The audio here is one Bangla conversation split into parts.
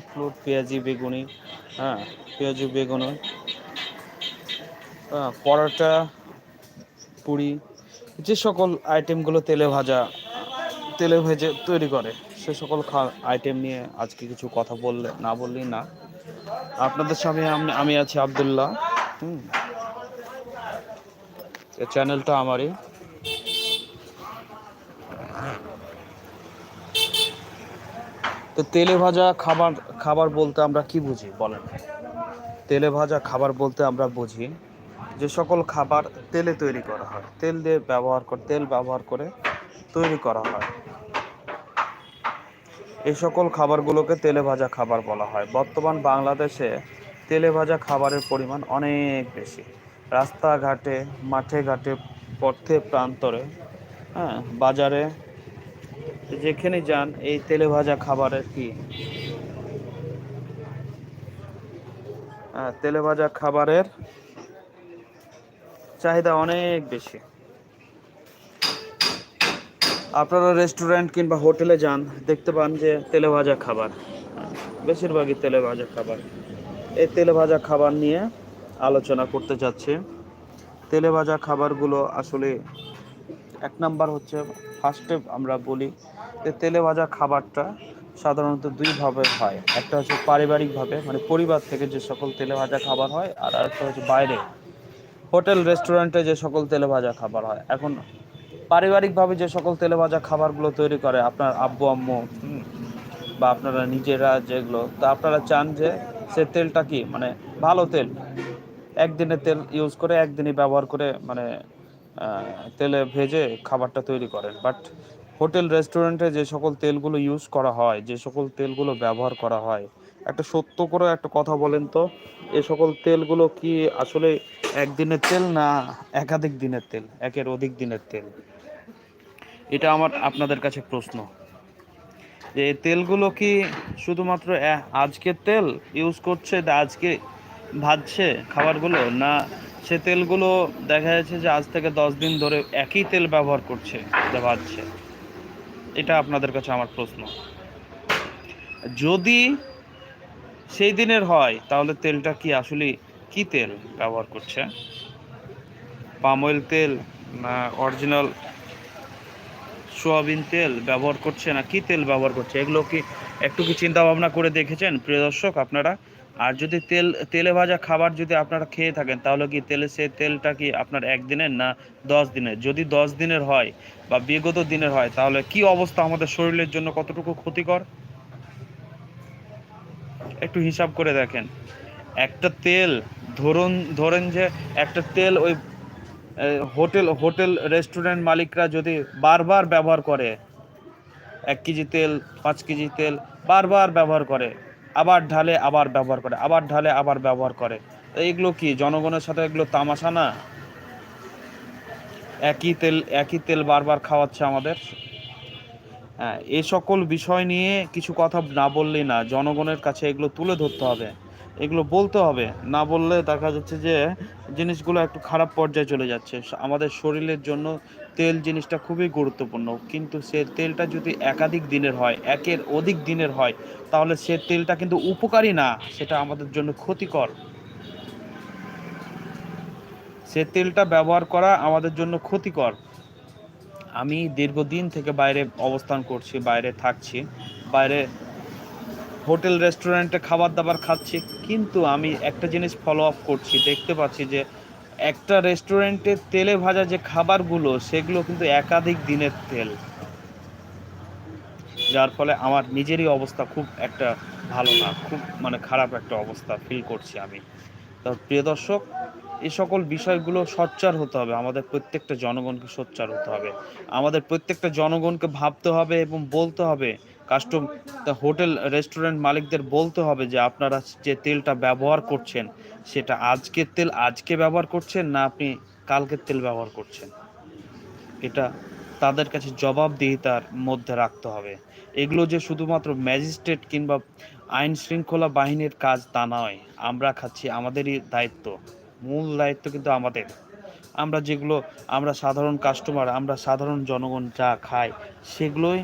ফ্রুট পেঁয়াজি, বেগুনি হ্যাঁ পেঁয়াজি, বেগুনি হ্যাঁ পরোটা, পুরি, যে সকল আইটেমগুলো তেলে ভাজা, তেলে ভেজে তৈরি করে, সে সকল আইটেম নিয়ে আজকে কিছু কথা বললে, না বললেই না। আপনাদের সামনে আমি- আমি আছি আবদুল্লাহ, হুম। চ্যানেলটা আমারই। তো তেলে ভাজা খাবার খাবার বলতে আমরা কি বুঝি, বলেন। তেলে ভাজা খাবার বলতে আমরা বুঝি যে সকল খাবার তেলে তৈরি করা হয়। তেল দিয়ে ব্যবহার করে, তেল ব্যবহার করে তৈরি করা হয়। এই সকল খাবারগুলোকে তেলে ভাজা খাবার বলা হয়। বর্তমান বাংলাদেশে তেলে ভাজা খাবারের পরিমাণ অনেক বেশি। রাস্তাঘাটে, মাঠে ঘাটে, পথে, প্রান্তরে হ্যাঁ বাজারে যেখানে যান, এই তেলে ভাজা খাবারের কি। তেলে ভাজা খাবারের চাহিদা অনেক বেশি। আপনারা রেস্টুরেন্ট কিংবা হোটেলে যান, দেখতে পান যে তেলে ভাজা খাবার। বেশিরভাগই তেলে ভাজা খাবার। এই তেলে ভাজা খাবার নিয়ে আলোচনা করতে যাচ্ছে। তেলে ভাজা খাবারগুলো আসলে এক নাম্বার হচ্ছে ফার্স্টে আমরা বলি যে তেলে ভাজা খাবারটা সাধারণত দুইভাবে হয়। একটা হচ্ছে পারিবারিকভাবে মানে পরিবার থেকে যে সকল তেলে ভাজা খাবার হয়, আর আরেকটা হচ্ছে বাইরে। হোটেল, রেস্টুরেন্টে যে সকল তেলে ভাজা খাবার হয়। এখন পারিবারিকভাবে যে সকল তেলে ভাজা খাবারগুলো তৈরি করে আপনার আব্বু, আম্মু বা আপনারা নিজেরা যেগুলো, তা আপনারা চান যে সে তেলটা কি মানে ভালো তেল, একদিনের তেল ইউজ করে একদিনই ব্যবহার করে মানে তেলে ভেজে খাবারটা তৈরি করেন। বাট হোটেল, রেস্টুরেন্টে যে সকল তেলগুলো ইউজ করা হয়, যে সকল তেলগুলো ব্যবহার করা হয়, একটা সত্য করে একটা কথা বলেন তো, এ সকল তেলগুলো কি আসলে একদিনের তেল না একাধিক দিনের তেল, একের অধিক দিনের তেল? এটা আমার, আপনাদের কাছে প্রশ্ন। যে তেলগুলো কি শুধুমাত্র আজকের তেল ইউজ করছে, আজকে ভাজছে খাবারগুলো, না সে তেলগুলো দেখা যাচ্ছে যে আজ থেকে দশ দিন ধরে একই তেল ব্যবহার করছে যা ভাজছে এটা আপনাদের কাছে আমার প্রশ্ন। যদি সেই দিনের হয়, তাহলে তেলটা কি আসলে কি তেল ব্যবহার করছে? পাম অয়েল তেল না অরিজিনাল সোয়াবিন তেল ব্যবহার করছে না কি তেল ব্যবহার করছে? এগুলো কি একটু কি চিন্তা ভাবনা করে দেখেছেন? প্রিয় দর্শক, আপনারা আর যদি তেল, তেলে ভাজা খাবার যদি আপনারা খেয়ে থাকেন, তাহলে কি তেলে সে তেলটা কি আপনার একদিনের না দশ দিনের? যদি দশ দিনের হয় বা বিগত দিনের হয়, তাহলে কি অবস্থা আমাদের শরীরের জন্য কতটুকু ক্ষতিকর? একটু হিসাব করে দেখেন। একটা তেল, ধরুন, ধরেন যে একটা তেল ওই হোটেল হোটেল রেস্টুরেন্ট মালিকরা যদি বারবার ব্যবহার করে, এক কেজি তেল, পাঁচ কেজি তেল, বারবার ব্যবহার করে আবার ঢালে, আবার ব্যবহার করে, আবার ঢালে, আবার ব্যবহার করে। তো এগুলো কি, জনগণের সাথে এগুলো তামাশা না? একই তেল একই তেল বারবার খাওয়াচ্ছে আমাদের। হ্যাঁ এ সকল বিষয় নিয়ে কিছু কথা না বললেই না, জনগণের কাছে এগুলো তুলে ধরতে হবে। এগুলো বলতে হবে। না বললে দেখা যাচ্ছে যে জিনিসগুলো একটু খারাপ পর্যায়ে চলে যাচ্ছে। আমাদের শরীরের জন্য তেল জিনিসটা খুবই গুরুত্বপূর্ণ। কিন্তু সে তেলটা যদি একাধিক দিনের হয়, একের অধিক দিনের হয়, তাহলে সে তেলটা কিন্তু উপকারী না। সেটা আমাদের জন্য ক্ষতিকর। সে তেলটা ব্যবহার করা আমাদের জন্য ক্ষতিকর। আমি দীর্ঘদিন থেকে বাইরে অবস্থান করছি, বাইরে থাকছি। বাইরে হোটেল, রেস্টুরেন্টে খাবার দাবার খাচ্ছি, কিন্তু আমি একটা জিনিস ফলো আপ করছি, দেখতে পাচ্ছি যে একটা রেস্টুরেন্টে তেলে ভাজা যে খাবারগুলো, সেগুলো কিন্তু একাধিক দিনের তেল। যার ফলে আমার নিজেরই অবস্থা খুব একটা ভালো না, খুব মানে খারাপ একটা অবস্থা ফিল করছি আমি। তো প্রিয় দর্শক এই সকল বিষয়গুলো সোচ্চার হতে হবে, আমাদের প্রত্যেকটা জনগণকে সোচ্চার হতে হবে। আমাদের প্রত্যেকটা জনগণকে ভাবতে হবে এবং বলতে হবে কাস্টম হোটেল, রেস্টুরেন্ট মালিকদের বলতে হবে যে আপনারা যে তেলটা ব্যবহার করছেন, সেটা আজকের তেল আজকে ব্যবহার করছেন না আপনি কালকের তেল ব্যবহার করছেন? এটা তাদের কাছে জবাবদিহিতার মধ্যে রাখতে হবে। এগুলো যে শুধুমাত্র ম্যাজিস্ট্রেট কিংবা আইন শৃঙ্খলা বাহিনীর কাজ তা নয়, আমরা খাচ্ছি আমাদেরই দায়িত্ব, মূল দায়িত্ব কিন্তু আমাদের। আমরা যেগুলো, আমরা সাধারণ কাস্টমার আমরা সাধারণ জনগণ যা খাই সেগুলোই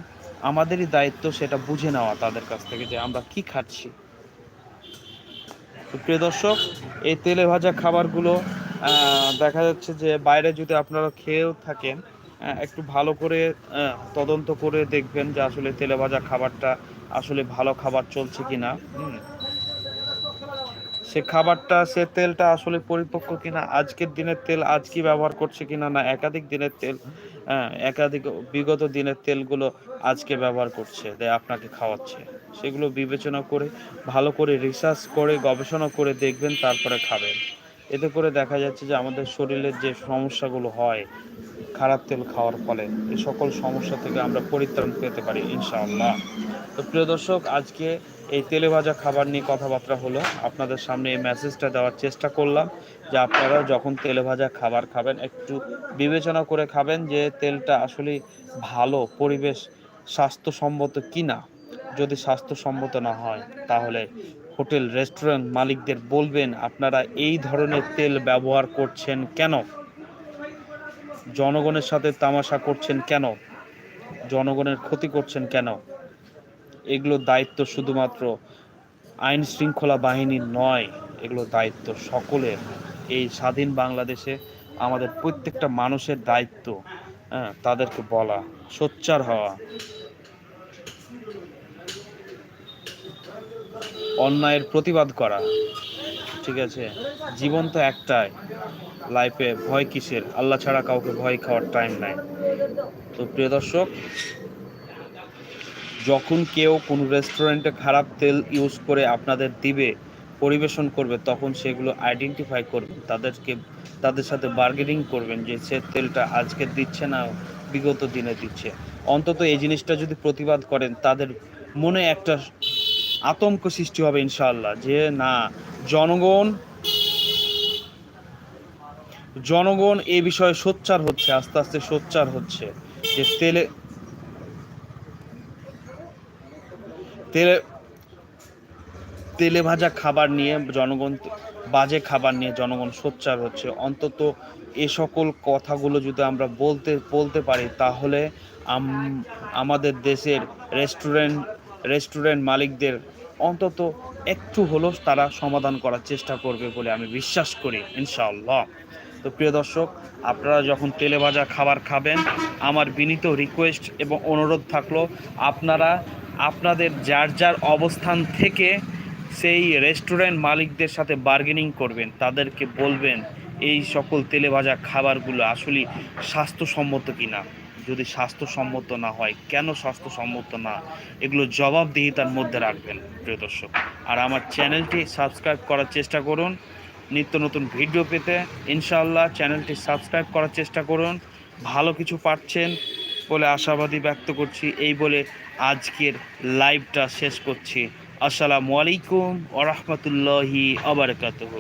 আমাদেরই দায়িত্ব সেটা বুঝে নেওয়া তাদের কাছ থেকে যে আমরা কি খাচ্ছি। প্রিয় দর্শক, এই তেলে ভাজা খাবারগুলো দেখা যাচ্ছে যে বাইরে যদি আপনারা খেয়েও থাকেন একটু ভালো করে তদন্ত করে দেখবেন যে আসলে তেলে ভাজা খাবারটা আসলে ভালো খাবার চলছে কিনা। হুম। সে খাবারটা, সে তেলটা আসলে পরিপক্ক কিনা, আজকের দিনের তেল আজকে ব্যবহার করছে কিনা না একাধিক দিনের তেল হ্যাঁ, একাধিক বিগত দিনের তেলগুলো আজকে ব্যবহার করছে দেয় আপনাকে খাওয়াচ্ছে। সেগুলো বিবেচনা করে ভালো করে রিসার্চ করে গবেষণা করে দেখবেন তারপরে খাবেন। এতে করে দেখা যাচ্ছে যে আমাদের শরীরের যে সমস্যাগুলো হয় খারাপ তেল খাওয়ার ফলে এই সকল সমস্যা থেকে আমরা পরিত্রাণ পেতে পারি ইনশাআল্লাহ। তো প্রিয় দর্শক, আজকে এই তেলে ভাজা খাবার নিয়ে কথাবার্তা হলো। আপনাদের সামনে এই মেসেজটা দেওয়ার চেষ্টা করলাম যে আপনারা যখন তেলে ভাজা খাবার খাবেন, একটু বিবেচনা করে খাবেন যে তেলটা আসলে ভালো পরিবেশ স্বাস্থ্যসম্মত কি না যদি স্বাস্থ্যসম্মত না হয়, তাহলে হোটেল রেস্টুরেন্ট মালিকদের বলবেন, আপনারা এই ধরনের তেল ব্যবহার করছেন কেন? জনগণের সাথে তামাশা করছেন কেন? জনগণের ক্ষতি করছেন কেন? এগুলো দায়িত্ব শুধুমাত্র আইন শৃঙ্খলা বাহিনীর নয়, এগুলো দায়িত্ব সকলের। এই স্বাধীন বাংলাদেশে আমাদের প্রত্যেকটা মানুষের দায়িত্ব হ্যাঁ তাদেরকে বলা, সোচ্চার হওয়া। অন্যায়ের প্রতিবাদ করা, ঠিক আছে? জীবন তো একটাই লাইফে ভয় কিসের? আল্লাহ ছাড়া কাউকে ভয় খাওয়ার টাইম নাই। তো প্রিয় দর্শক যখন কেউ কোনো রেস্টুরেন্টে খারাপ তেল ইউজ করে আপনাদের দিবে, পরিবেশন করবে, তখন সেগুলো আইডেন্টিফাই করবেন তাদেরকে, তাদের সাথে বার্গেনিং করবেন যে সে তেলটা আজকে দিচ্ছে না, বিগত দিনে দিচ্ছে। অন্তত এই জিনিসটা যদি প্রতিবাদ করেন, তাদের মনে একটা আতঙ্ক সৃষ্টি হবে ইনশাল্লাহ যে না, জনগণ জনগণ এ বিষয়ে সোচ্চার হচ্ছে, আস্তে আস্তে সোচ্চার হচ্ছে যে তেলে তেলে তেলে ভাজা খাবার নিয়ে জনগণ, বাজে খাবার নিয়ে জনগণ সোচ্চার হচ্ছে। অন্তত এ সকল কথাগুলো যদি আমরা বলতে বলতে পারি, তাহলে আমাদের দেশের রেস্টুরেন্ট রেস্টুরেন্ট মালিকদের অন্তত একটু হলেও তারা সমাধান করার চেষ্টা করবে বলে আমি বিশ্বাস করি, ইনশাআল্লাহ। তো প্রিয় দর্শক, আপনারা যখন তেলে ভাজা খাবার খাবেন, আমার বিনীত রিকোয়েস্ট এবং অনুরোধ থাকল, আপনারা আপনাদের যার যার অবস্থান থেকে সেই রেস্টুরেন্ট মালিকদের সাথে বার্গেনিং করবেন, তাদেরকে বলবেন এই সকল তেলে ভাজা খাবারগুলো আসলে স্বাস্থ্যসম্মত কি না যদি স্বাস্থ্যসম্মত না হয়, কেন স্বাস্থ্যসম্মত না? এগুলো জবাবদিহিতার মধ্যে রাখবেন, প্রিয় দর্শক। আর আমার চ্যানেলটি সাবস্ক্রাইব করার চেষ্টা করুন। নিত্য নতুন ভিডিও পেতে ইনশাআল্লাহ চ্যানেলটি সাবস্ক্রাইব করার চেষ্টা করুন। ভালো কিছু পাচ্ছেন বলে আশাবাদী ব্যক্ত করছি। এই বলে আজকের লাইভটা শেষ করছি। আসসালামু আলাইকুম ওরহমতুল্লাহি আবরকাতুহ